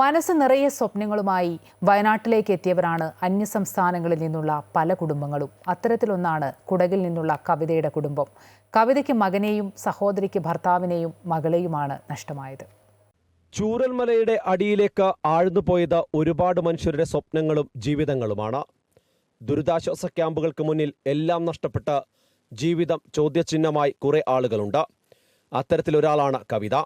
മനസ്സ് നിറയെ സ്വപ്നങ്ങളുമായി വയനാട്ടിലേക്ക് എത്തിയവരാണ് അന്യസംസ്ഥാനങ്ങളിൽ നിന്നുള്ള പല കുടുംബങ്ങളും. അത്തരത്തിലൊന്നാണ് കുടകിൽ നിന്നുള്ള കവിതയുടെ കുടുംബം. കവിതയ്ക്ക് മകനെയും സഹോദരിക്ക് ഭർത്താവിനെയും മകളെയുമാണ് നഷ്ടമായത്. ചൂരൽമലയുടെ അടിയിലേക്ക് ആഴ്ന്നുപോയത് ഒരുപാട് മനുഷ്യരുടെ സ്വപ്നങ്ങളും ജീവിതങ്ങളുമാണ്. ദുരിതാശ്വാസ ക്യാമ്പുകൾക്ക് മുന്നിൽ എല്ലാം നഷ്ടപ്പെട്ട ജീവിതം ചോദ്യചിഹ്നമായി കുറേ ആളുകളുണ്ട്. അത്തരത്തിലൊരാളാണ് കവിത.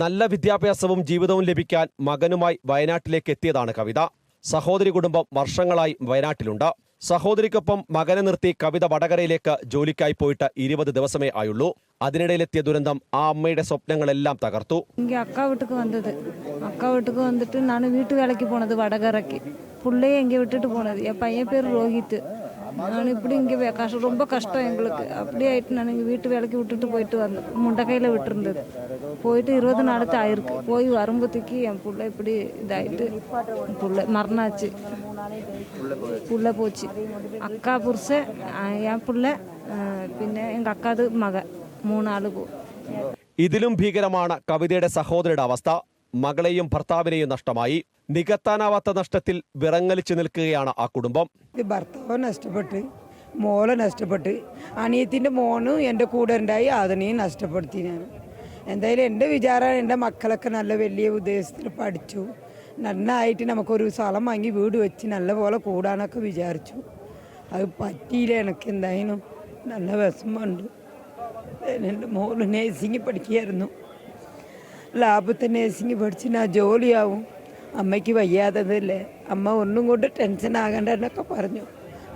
നല്ല വിദ്യാഭ്യാസവും ജീവിതവും ലഭിക്കാൻ മകനുമായി വയനാട്ടിലേക്ക് എത്തിയതാണ് കവിത. സഹോദരി കുടുംബം വർഷങ്ങളായി വയനാട്ടിലുണ്ട്. സഹോദരിക്കൊപ്പം മകനെ നിർത്തി കവിത വടകരയിലേക്ക് ജോലിക്കായി പോയിട്ട് ഇരുപത് ദിവസമേ ആയുള്ളൂ. അതിനിടയിലെത്തിയ ദുരന്തം ആ അമ്മയുടെ സ്വപ്നങ്ങളെല്ലാം തകർത്തു. അക്ക വീട്ടുക്ക് വന്നത്. അക്ക വീട്ടുക്ക് വന്നിട്ട് നാണ് വീട്ടു പോണത് വടകരക്ക്. പുള്ളിയെ എങ്കിൽ വിട്ടിട്ട് പോണത്. എൻ പയ്യൻ പേര് രോഹിത്. ரோஹித் நான் இப்படி இங்கே கஷ்டம் ரொம்ப கஷ்டம் எங்களுக்கு அப்படி ஆயிட்டு நான் இங்கே வீட்டு வேலைக்கு விட்டுட்டு போயிட்டு வந்தேன் முண்டக்கையில் விட்டுருந்தது போயிட்டு இருபது நாளுக்கு ஆயிருக்கு போய் வரும்போதுக்கு என் புள்ள இப்படி இதாயிட்டு புள்ள மரணாச்சு புள்ள போச்சு அக்கா புருஷன் அஹ் என் புள்ள அஹ் പിന്നെ எங்கள் அக்காது மக மூணாள் போ ഇതിലും ഭീകരമാണ് കവിതയുടെ സഹോദരിയുടെ അവസ്ഥ മകളെയും ഭർത്താവിനെയും നഷ്ടമായി. നികത്താനാവാത്ത നഷ്ടത്തിൽ വിറങ്ങലിച്ചു നിൽക്കുകയാണ് ആ കുടുംബം. ഭർത്താവ് നഷ്ടപ്പെട്ട് മോളെ നഷ്ടപ്പെട്ട് അനിയത്തിന്റെ മോനും എന്റെ കൂടെ ഉണ്ടായി അതിനെയും നഷ്ടപ്പെടുത്തി ഞാൻ. എന്തായാലും എന്റെ വിചാരം എന്റെ മക്കളൊക്കെ നല്ല വലിയ ഉദ്ദേശത്തിൽ പഠിച്ചു. നന്നായിട്ട് നമുക്കൊരു സ്ഥലം വാങ്ങി വീട് വെച്ച് നല്ല പോലെ കൂടാനൊക്കെ വിചാരിച്ചു. അത് പറ്റിയില്ല എനിക്ക് എന്തായാലും. നല്ല വിഷമമുണ്ട്. എന്റെ മോൾ നേഴ്സിംഗ് പഠിക്കുകയായിരുന്നു. ലാഭത്തെ നേഴ്സിംഗ് പഠിച്ച് ഞാൻ ജോലിയാവും. അമ്മയ്ക്ക് വയ്യാത്തതല്ലേ? അമ്മ ഒന്നും കൊണ്ട് ടെൻഷൻ ആകണ്ട എന്നൊക്കെ പറഞ്ഞു.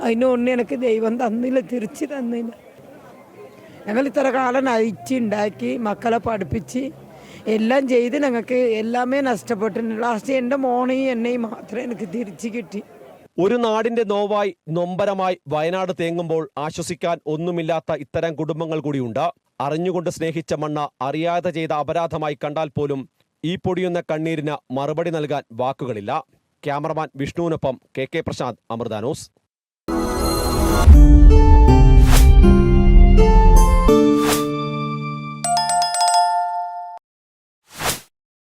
അതിനൊന്നും എനിക്ക് ദൈവം തന്നില്ല തിരിച്ച് തന്നില്ല. ഞങ്ങൾ ഇത്ര കാലം നയിച്ചുണ്ടാക്കി മക്കളെ പഠിപ്പിച്ച് എല്ലാം ചെയ്ത് ഞങ്ങൾക്ക് എല്ലാമേ നഷ്ടപ്പെട്ടിട്ടുണ്ട്. ലാസ്റ്റ് എന്റെ മോണയും എന്നെയും മാത്രമേ എനിക്ക് തിരിച്ചു കിട്ടി. ഒരു നാടിന്റെ നോവായി നൊമ്പരമായി വയനാട് തേങ്ങുമ്പോൾ ആശ്വസിക്കാൻ ഒന്നുമില്ലാത്ത ഇത്തരം കുടുംബങ്ങൾ കൂടിയുണ്ട്. അറിഞ്ഞുകൊണ്ട് സ്നേഹിച്ച മണ്ണ അറിയാതെ ചെയ്ത അപരാധമായി കണ്ടാൽ പോലും ഈ പൊടിയുന്ന കണ്ണീരിന് മറുപടി നൽകാൻ വാക്കുകളില്ല. ക്യാമറമാൻ വിഷ്ണുവിനൊപ്പം കെ കെ പ്രശാന്ത് അമൃതാനോസ്